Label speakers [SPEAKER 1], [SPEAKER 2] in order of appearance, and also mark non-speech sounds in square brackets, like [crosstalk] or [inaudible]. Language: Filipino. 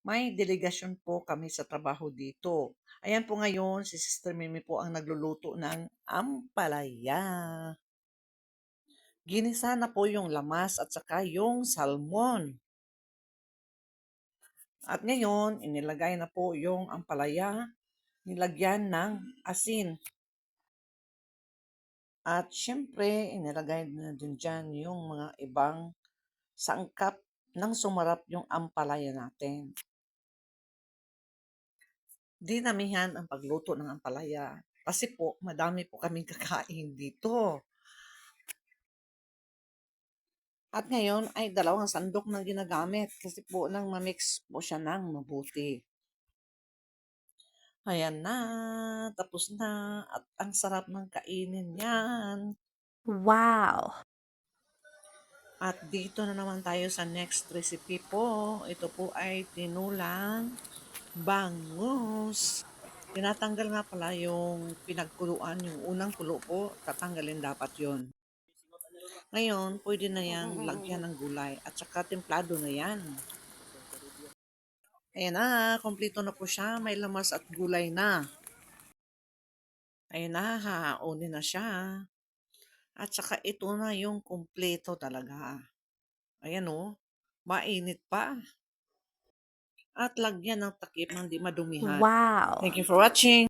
[SPEAKER 1] May delegasyon po kami sa trabaho dito. Ayan po ngayon, si Sister Mimi po ang nagluluto ng ampalaya. Ginisa na po yung lamas at saka yung salmon. At ngayon, inilagay na po yung ampalaya, nilagyan ng asin. At syempre, inilagay na din dyan yung mga ibang sangkap ng sumarap yung ampalaya natin. Dinamihan ang pagluto ng ampalaya. Kasi po, madami po kaming [laughs] kakain dito. At ngayon ay dalawang sandok na ginagamit kasi po nang mamix po siya ng mabuti. Ayan na, tapos na, at ang sarap ng kainin yan.
[SPEAKER 2] Wow!
[SPEAKER 1] At dito na naman tayo sa next recipe po. Ito po ay tinulang bangus. Tinatanggal nga pala yung pinagkuluan, yung unang kulo po, tatanggalin dapat yon. Ngayon, pwede na yang lagyan ng gulay at saka templado na yan. Ayan na, kompleto na po siya. May lamas at gulay na. Ayan na, hahaunin na siya. At saka ito na yung kompleto talaga. Ayan o, mainit pa. At lagyan ng takip ng di madumihan.
[SPEAKER 2] Wow!
[SPEAKER 1] Thank you for watching.